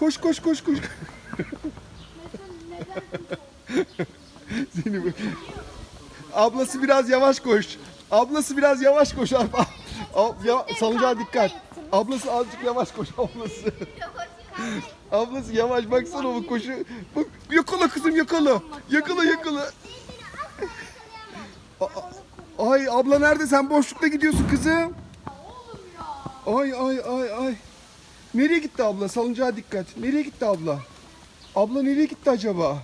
Koş koş koş koş. Seni bak. Ablası biraz yavaş koş. Ablası biraz yavaş koş. Ab- ab- ya, salıncağa dikkat. Ablası azıcık yavaş koş ablası. Ablası yavaş baksana bu koşu. Bak yakala kızım yakala. Yakala yakala. Ay abla nerede sen boşlukta gidiyorsun kızım. Ay ay ay ay. Nereye gitti abla? Salıncağa dikkat. Nereye gitti abla? Abla nereye gitti acaba?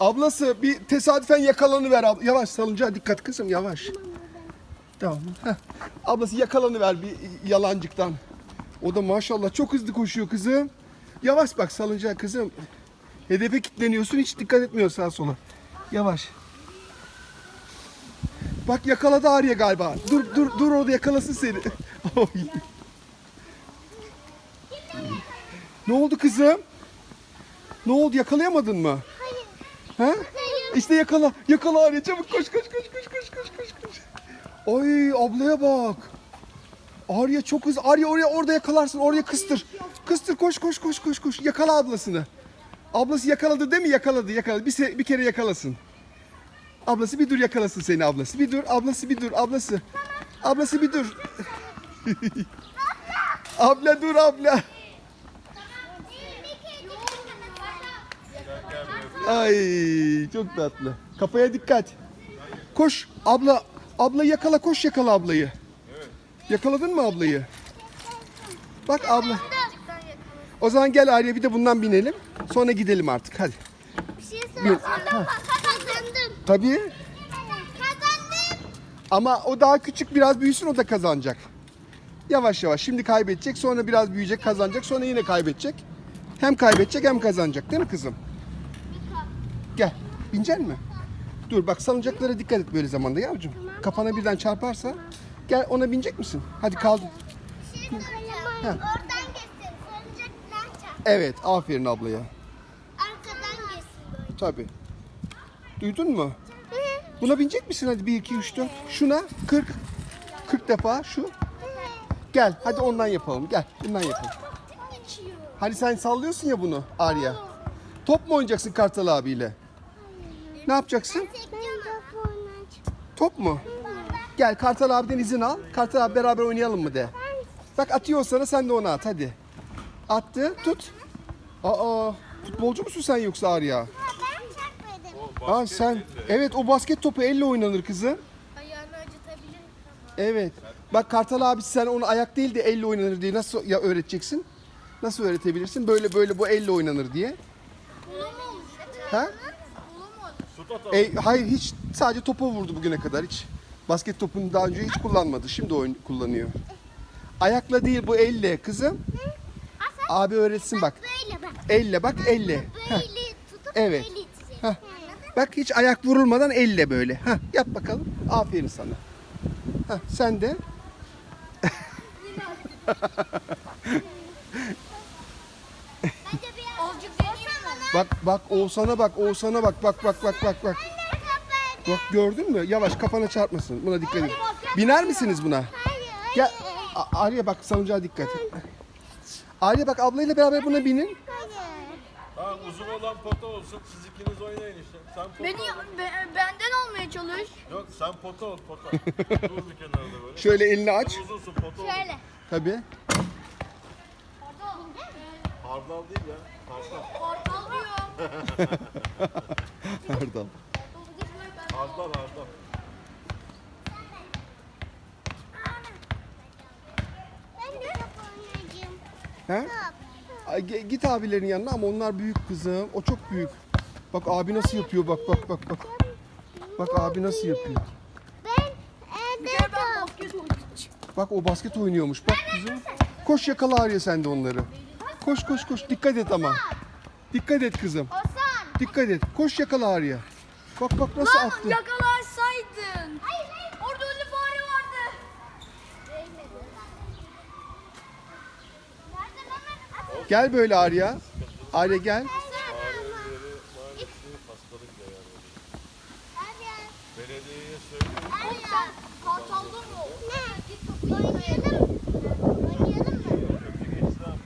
Ablası bir tesadüfen yakalanıver abla. Yavaş salıncağa dikkat kızım yavaş. Tamam. Heh. Ablası yakalanıver bir yalancıktan. O da maşallah çok hızlı koşuyor kızım. Yavaş bak salıncağa kızım. Hedefe kilitleniyorsun hiç dikkat etmiyorsun sağa sola. Yavaş. Bak yakaladı Arya galiba. Dur dur dur orada yakalasın seni. ne oldu kızım? Ne oldu yakalayamadın mı? Hayır. Ha? İşte yakala. Yakala Arya çabuk koş koş koş koş koş koş koş koş. Ay ablaya bak. Arya çok hızlı. Arya oraya orada yakalarsın. Oraya kıstır. Kıstır koş koş koş koş koş. Yakala ablasını. Ablası yakaladı değil mi? Yakaladı yakaladı. Bir, se- bir kere yakalasın. Ablası bir dur yakalasın seni ablası. Bir dur ablası bir dur ablası. Ablası bir dur. abla dur abla. Ay çok tatlı. Kafaya dikkat. Koş abla. Abla yakala koş yakala ablayı. Yakaladın mı ablayı? Bak abla. O zaman gel Arya bir de bundan binelim. Sonra gidelim artık hadi. Bir şey. Kazandım. Tabii. Kazandım. Ama o daha küçük biraz büyüsün o da kazanacak. Yavaş yavaş şimdi kaybedecek sonra biraz büyüyecek kazanacak sonra yine kaybedecek. Hem kaybedecek hem kazanacak değil mi kızım? Gel binecek mi? Dur bak salıncaklara dikkat et böyle zamanda yavrucuğum. Kafana birden çarparsa gel ona binecek misin? Hadi kaldı. Şey söyleyeceğim. Oradan geçsin. Evet aferin ablaya. Arkadan geçsin böyle. Tabii. Duydun mu? Buna binecek misin hadi 1 2 3 4. Şuna 40 40 defa şu. Gel hadi ondan yapalım. Gel bundan yapalım. Hani sen sallıyorsun ya bunu Arya. Top mu oynayacaksın Kartal abiyle? Ne yapacaksın? Ben top oynayacağım. Top mu? Gel Kartal abiden izin al. Kartal abi beraber oynayalım mı de. Bak atıyor sana sen de ona at hadi. Attı tut. Aa futbolcu musun sen yoksa Arya? Ben çarpmadım. Aa sen evet o basket topu elle oynanır kızım. Ayağını acıtabilir Evet. Bak Kartal abi sen onu ayak değil de elle oynanır diye nasıl ya öğreteceksin? Nasıl öğretebilirsin? Böyle böyle bu elle oynanır diye. Ha? E, hayır hiç sadece topa vurdu bugüne kadar hiç. Basket topunu daha önce hiç kullanmadı. Şimdi oyun kullanıyor. Ayakla değil bu elle kızım. Abi öğretsin bak. Böyle bak. Elle bak elle. Heh. Böyle tutup Evet. böyle. Heh. Bak hiç ayak vurulmadan elle böyle. Heh, yap bakalım. Aferin sana. Heh, sen de. Bence biraz. Olcuk deneyim mi? Bak bak Oğuzhan'a bak Oğuzhan'a bak bak bak bak bak bak. Bak gördün mü? Yavaş kafana çarpmasın. Buna dikkat et. Biner misiniz buna? Hayır. Gel. A- Arya bak salıncağa dikkat. Arya bak ablayla beraber buna binin. Hayır. Ha uzun olan pota olsun. Siz ikiniz oynayın işte. Sen pota Beni ol. be- benden almaya çalış. Yok sen pota ol pota. Dur bir kenarda böyle. Şöyle elini aç. Uzunsun pota ol. Şöyle. Tabii. Hardal değil ya. Hardal. Portal diyor. Pardon. Hardal hardal. Ben de top oynayacağım. He? Ay, ge- Git abilerin yanına ama onlar büyük kızım. O çok büyük. Bak abi nasıl yapıyor bak bak bak bak. Bak abi nasıl yapıyor. Ben evde Gel ben top. basket oynayacağım. Bak o basket oynuyormuş. Bak kızım. Koş yakala Arya sen de onları. Koş koş koş. Dikkat et ama. Dikkat et kızım. Hasan. Dikkat et. Koş yakala Arya. Bak bak nasıl Lan attı. yakalasaydın. Hayır hayır. Orada ölü fare vardı. Nerede lan ben? Atın. Gel böyle Arya. Arya gel. Hastalık da yani. Belediyeye söyle. Oğlum sen kartalda mı? Ne? Git toplayın.